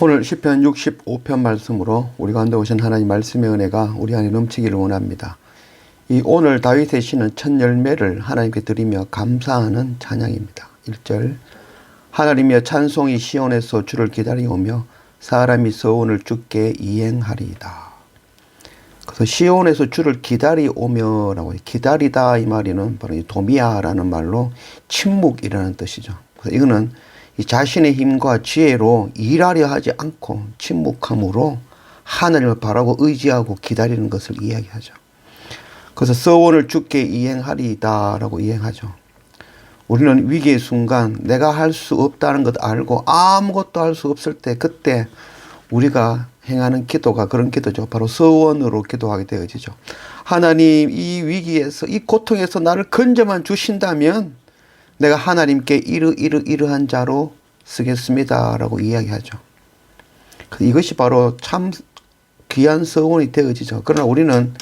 오늘 시편 65편 말씀으로 우리 가운데 오신 하나님 말씀의 은혜가 우리 안에 넘치기를 원합니다. 이 오늘 다윗의 시는 첫 열매를 하나님께 드리며 감사하는 찬양입니다. 1절 하나님의 찬송이 시온에서 주를 기다리오며 사람이 서원을 주께 이행하리이다. 그래서 시온에서 주를 기다리오며라고. 기다리다 이 말이는 바로 이 도미아라는 말로 침묵이라는 뜻이죠. 그래서 이거는 이 자신의 힘과 지혜로 일하려 하지 않고 침묵함으로 하늘을 바라고 의지하고 기다리는 것을 이야기하죠. 그래서 서원을 주께 이행하리이다라고 이행하죠. 우리는 위기의 순간 내가 할 수 없다는 것 알고 아무것도 할 수 없을 때 그때 우리가 행하는 기도가 그런 기도죠. 바로 서원으로 기도하게 되어지죠. 하나님 이 위기에서 이 고통에서 나를 건져만 주신다면 내가 하나님께 이르 이르 이르한 자로 쓰겠습니다라고 이야기하죠. 그 이것이 바로 참 귀한 서원이 되어지죠. 그러나 우리는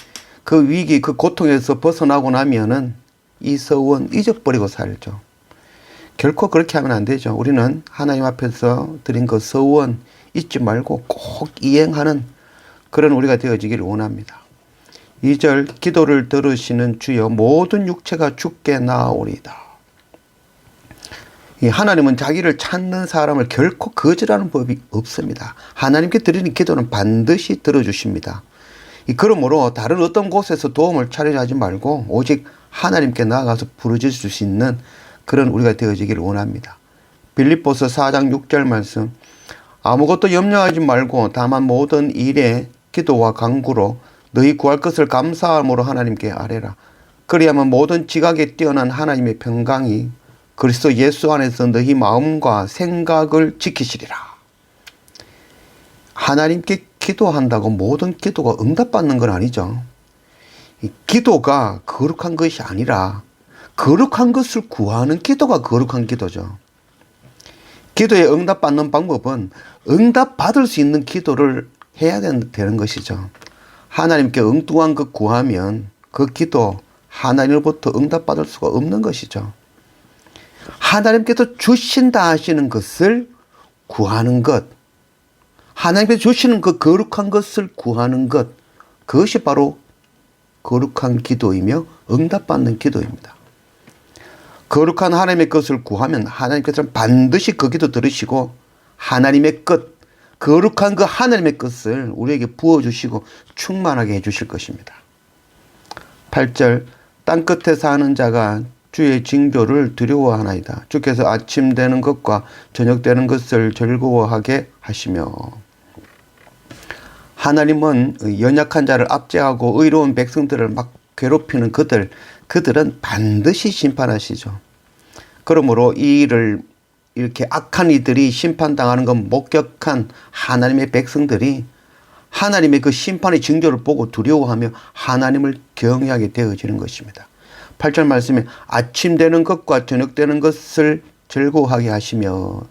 그 위기 그 고통에서 벗어나고 나면은 이 서원 잊어버리고 살죠. 결코 그렇게 하면 안 되죠. 우리는 하나님 앞에서 드린 그 서원 잊지 말고 꼭 이행하는 그런 우리가 되어지기를 원합니다. 2절 기도를 들으시는 주여 모든 육체가 죽게 나아오리다. 이 하나님은 자기를 찾는 사람을 결코 거절하는 법이 없습니다. 하나님께 드리는 기도는 반드시 들어주십니다. 이 그러므로 다른 어떤 곳에서 도움을 차리려 하지 말고 오직 하나님께 나아가서 부르짖을 수 있는 그런 우리가 되어지기를 원합니다. 빌립보서 4장 6절 말씀 아무것도 염려하지 말고 다만 모든 일에 기도와 간구로 너희 구할 것을 감사함으로 하나님께 아뢰라. 그리하면 모든 지각에 뛰어난 하나님의 평강이 그리스도 예수 안에서 너희 마음과 생각을 지키시리라. 하나님께 기도한다고 모든 기도가 응답받는 건 아니죠. 이 기도가 거룩한 것이 아니라 거룩한 것을 구하는 기도가 거룩한 기도죠. 기도에 응답받는 방법은 응답받을 수 있는 기도를 해야 되는 것이죠. 하나님께 엉뚱한 것 구하면 그 기도 하나님으로부터 응답받을 수가 없는 것이죠. 하나님께서 주신다 하시는 것을 구하는 것, 하나님께서 주시는 그 거룩한 것을 구하는 것, 그것이 바로 거룩한 기도이며 응답받는 기도입니다. 거룩한 하나님의 것을 구하면 하나님께서는 반드시 그 기도 들으시고 하나님의 것, 거룩한 그 하나님의 것을 우리에게 부어주시고 충만하게 해주실 것입니다. 8절 땅끝에 사는 자가 주의 징조를 두려워하나이다. 주께서 아침 되는 것과 저녁 되는 것을 즐거워하게 하시며 하나님은 연약한 자를 압제하고 의로운 백성들을 막 괴롭히는 그들 그들은 반드시 심판하시죠. 그러므로 이 일을 이렇게 악한 이들이 심판당하는 건 목격한 하나님의 백성들이 하나님의 그 심판의 징조를 보고 두려워하며 하나님을 경외하게 되어지는 것입니다. 8절 말씀에 아침 되는 것과 저녁 되는 것을 즐거워하게 하시며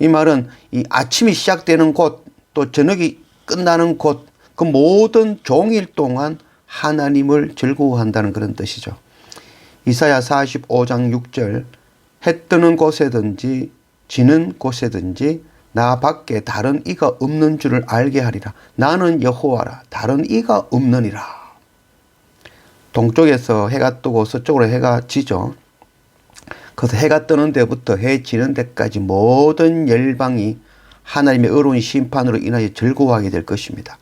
이 말은 이 아침이 시작되는 곳 또 저녁이 끝나는 곳 그 모든 종일 동안 하나님을 즐거워한다는 그런 뜻이죠. 이사야 45장 6절 해 뜨는 곳에든지 지는 곳에든지 나 밖에 다른 이가 없는 줄을 알게 하리라. 나는 여호와라. 다른 이가 없느니라. 동쪽에서 해가 뜨고 서쪽으로 해가 지죠. 그래서 해가 뜨는 데부터 해 지는 데까지 모든 열방이 하나님의 어려운 심판으로 인하여 즐거워하게 될 것입니다.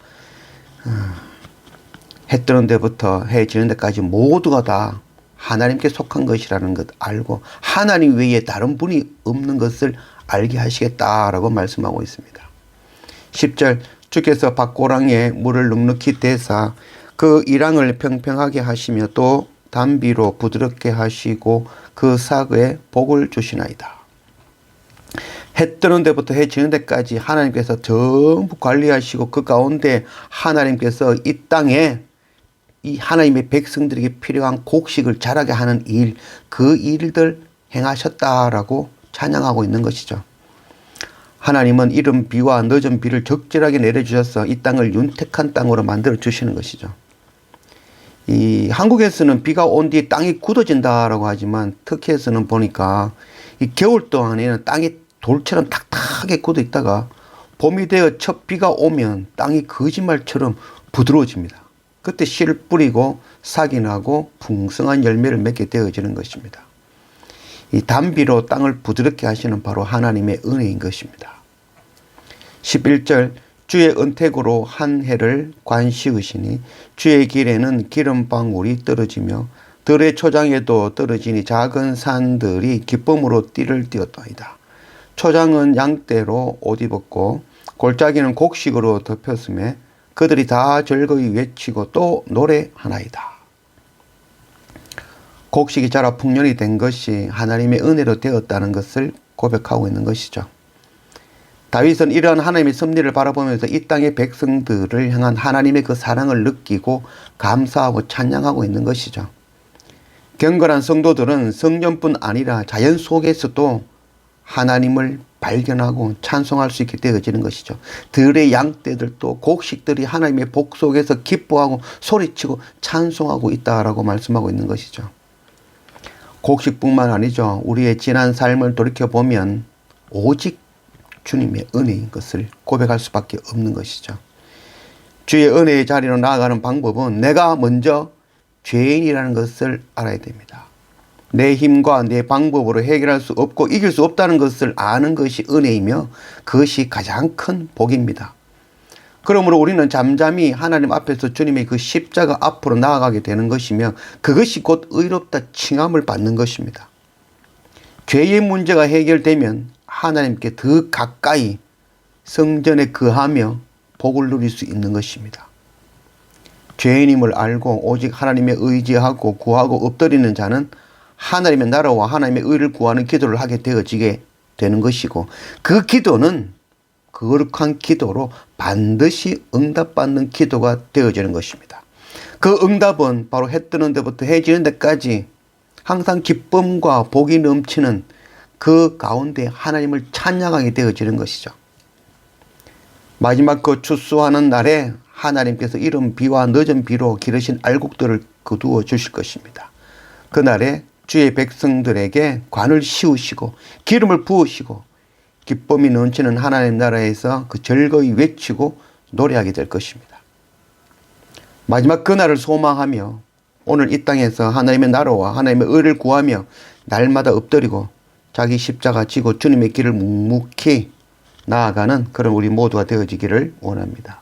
해 뜨는 데부터 해 지는 데까지 모두가 다 하나님께 속한 것이라는 것 알고 하나님 외에 다른 분이 없는 것을 알게 하시겠다라고 말씀하고 있습니다. 10절 주께서 밭고랑에 물을 눅눅히 대사 그 이랑을 평평하게 하시며 또 담비로 부드럽게 하시고 그 사그에 복을 주시나이다. 해 뜨는 데부터 해 지는 데까지 하나님께서 전부 관리하시고 그 가운데 하나님께서 이 땅에 이 하나님의 백성들에게 필요한 곡식을 자라게 하는 일, 그 일들 행하셨다라고 찬양하고 있는 것이죠. 하나님은 이른 비와 늦은 비를 적절하게 내려주셔서 이 땅을 윤택한 땅으로 만들어 주시는 것이죠. 이 한국에서는 비가 온 뒤에 땅이 굳어진다라고 하지만 터키에서는 보니까 이 겨울 동안에는 땅이 돌처럼 탁탁하게 굳어 있다가 봄이 되어 첫 비가 오면 땅이 거짓말처럼 부드러워집니다. 그때 씨를 뿌리고 싹이 나고 풍성한 열매를 맺게 되어지는 것입니다. 이 단비로 땅을 부드럽게 하시는 바로 하나님의 은혜인 것입니다. 11절 주의 은택으로 한 해를 관시으시니 주의 길에는 기름방울이 떨어지며 들의 초장에도 떨어지니 작은 산들이 기쁨으로 띠를 띄었더이다. 초장은 양떼로 옷 입었고 골짜기는 곡식으로 덮였음에 그들이 다 즐거이 외치고 또 노래하나이다. 곡식이 자라 풍년이 된 것이 하나님의 은혜로 되었다는 것을 고백하고 있는 것이죠. 다윗은 이러한 하나님의 섭리를 바라보면서 이 땅의 백성들을 향한 하나님의 그 사랑을 느끼고 감사하고 찬양하고 있는 것이죠. 경건한 성도들은 성전뿐 아니라 자연 속에서도 하나님을 발견하고 찬송할 수 있게 되어지는 것이죠. 들의 양떼들도 곡식들이 하나님의 복 속에서 기뻐하고 소리치고 찬송하고 있다라고 말씀하고 있는 것이죠. 곡식뿐만 아니죠. 우리의 지난 삶을 돌이켜 보면 오직 주님의 은혜인 것을 고백할 수밖에 없는 것이죠. 주의 은혜의 자리로 나아가는 방법은 내가 먼저 죄인이라는 것을 알아야 됩니다. 내 힘과 내 방법으로 해결할 수 없고 이길 수 없다는 것을 아는 것이 은혜이며 그것이 가장 큰 복입니다. 그러므로 우리는 잠잠히 하나님 앞에서 주님의 그 십자가 앞으로 나아가게 되는 것이며 그것이 곧 의롭다 칭함을 받는 것입니다. 죄의 문제가 해결되면 하나님께 더 가까이 성전에 거하며 복을 누릴 수 있는 것입니다. 죄인임을 알고 오직 하나님의 의지하고 구하고 엎드리는 자는 하나님의 나라와 하나님의 의를 구하는 기도를 하게 되어지게 되는 것이고 그 기도는 거룩한 기도로 반드시 응답받는 기도가 되어지는 것입니다. 그 응답은 바로 해 뜨는 데부터 해 지는 데까지 항상 기쁨과 복이 넘치는 그 가운데 하나님을 찬양하게 되어지는 것이죠. 마지막 그 추수하는 날에 하나님께서 이른 비와 늦은 비로 기르신 알곡들을 거두어 주실 것입니다. 그날에 주의 백성들에게 관을 씌우시고 기름을 부으시고 기쁨이 넘치는 하나님 나라에서 그 즐거이 외치고 노래하게 될 것입니다. 마지막 그날을 소망하며 오늘 이 땅에서 하나님의 나라와 하나님의 의를 구하며 날마다 엎드리고 자기 십자가 지고 주님의 길을 묵묵히 나아가는 그런 우리 모두가 되어지기를 원합니다.